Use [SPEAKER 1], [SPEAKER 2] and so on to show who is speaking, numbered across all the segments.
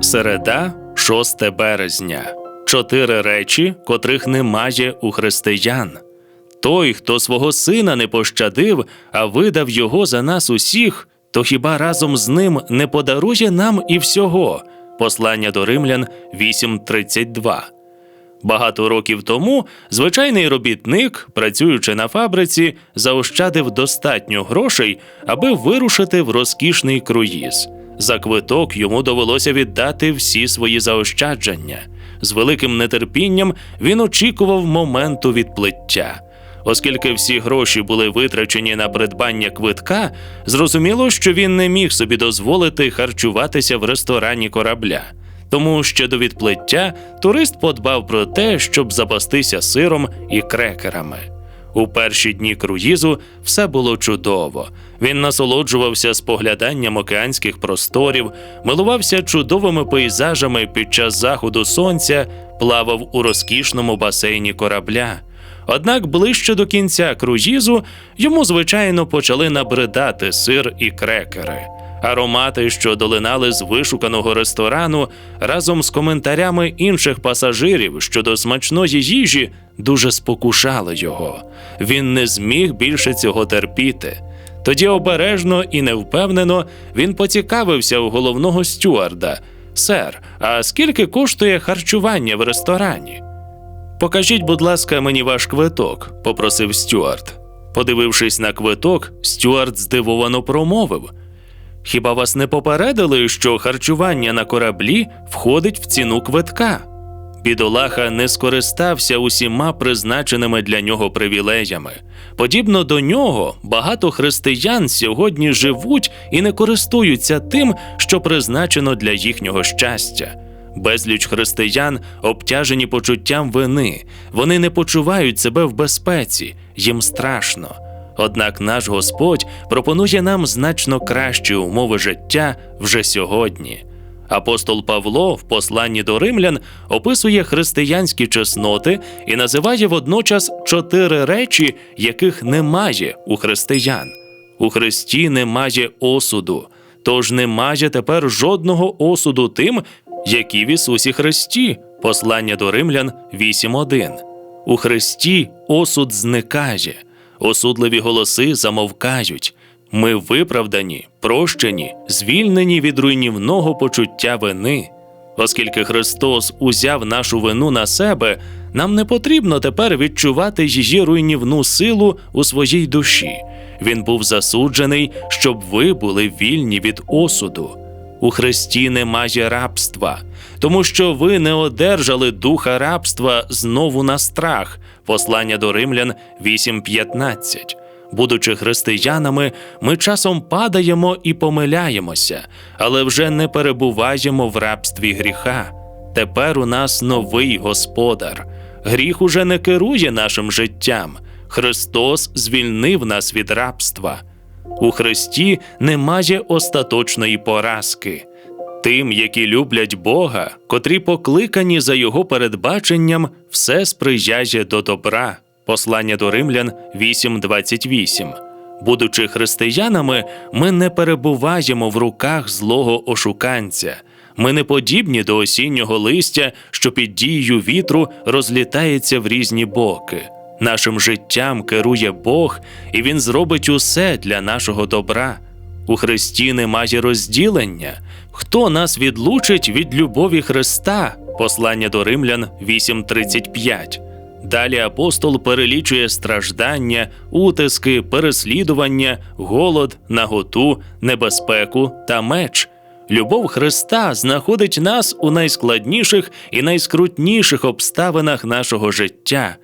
[SPEAKER 1] Середа, 6 березня. Чотири речі, котрих немає у християн. Той, хто свого сина не пощадив, а видав його за нас усіх, то хіба разом з ним не подарує нам і всього? Послання до римлян 8.32. Багато років тому звичайний робітник, працюючи на фабриці, заощадив достатньо грошей, аби вирушити в розкішний круїз. За квиток йому довелося віддати всі свої заощадження. З великим нетерпінням він очікував моменту відплиття. Оскільки всі гроші були витрачені на придбання квитка, зрозуміло, що він не міг собі дозволити харчуватися в ресторані корабля. Тому ще до відплиття турист подбав про те, щоб запастися сиром і крекерами. У перші дні круїзу все було чудово. Він насолоджувався спогляданням океанських просторів, милувався чудовими пейзажами під час заходу сонця, плавав у розкішному басейні корабля. Однак ближче до кінця круїзу йому, звичайно, почали набридати сир і крекери. Аромати, що долинали з вишуканого ресторану, разом з коментарями інших пасажирів щодо смачної їжі, дуже спокушали його. Він не зміг більше цього терпіти. Тоді обережно і невпевнено він поцікавився у головного стюарда: Сер, а скільки коштує харчування в ресторані? Покажіть, будь ласка, мені ваш квиток, попросив Стюарт. Подивившись на квиток, Стюарт здивовано промовив. Хіба вас не попередили, що харчування на кораблі входить в ціну квитка? Бідолаха не скористався усіма призначеними для нього привілеями. Подібно до нього, багато християн сьогодні живуть і не користуються тим, що призначено для їхнього щастя. Безліч християн обтяжені почуттям вини, вони не почувають себе в безпеці, їм страшно. Однак наш Господь пропонує нам значно кращі умови життя вже сьогодні. Апостол Павло в посланні до римлян описує християнські чесноти і називає водночас чотири речі, яких немає у християн. У Христі немає осуду, тож немає тепер жодного осуду тим, які в Ісусі Христі. Послання до римлян 8.1. У Христі осуд зникає, осудливі голоси замовкають. Ми виправдані, прощені, звільнені від руйнівного почуття вини. Оскільки Христос узяв нашу вину на себе, нам не потрібно тепер відчувати її руйнівну силу у своїй душі. Він був засуджений, щоб ви були вільні від осуду. У Христі немає рабства, тому що ви не одержали духа рабства знову на страх. Послання до римлян 8.15. Будучи християнами, ми часом падаємо і помиляємося, але вже не перебуваємо в рабстві гріха. Тепер у нас новий господар. Гріх уже не керує нашим життям. Христос звільнив нас від рабства. У Христі немає остаточної поразки. Тим, які люблять Бога, котрі покликані за Його передбаченням, все сприяє до добра. Послання до римлян 8.28. Будучи християнами, ми не перебуваємо в руках злого ошуканця. Ми не подібні до осіннього листя, що під дією вітру розлітається в різні боки. Нашим життям керує Бог, і Він зробить усе для нашого добра. У Христі немає розділення. Хто нас відлучить від любові Христа? Послання до римлян 8.35. Далі апостол перелічує страждання, утиски, переслідування, голод, наготу, небезпеку та меч. Любов Христа знаходить нас у найскладніших і найскрутніших обставинах нашого життя.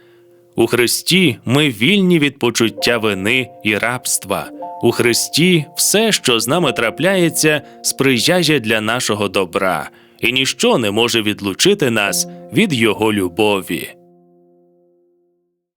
[SPEAKER 1] У Христі ми вільні від почуття вини і рабства. У Христі все, що з нами трапляється, сприяє для нашого добра, і ніщо не може відлучити нас від Його любові.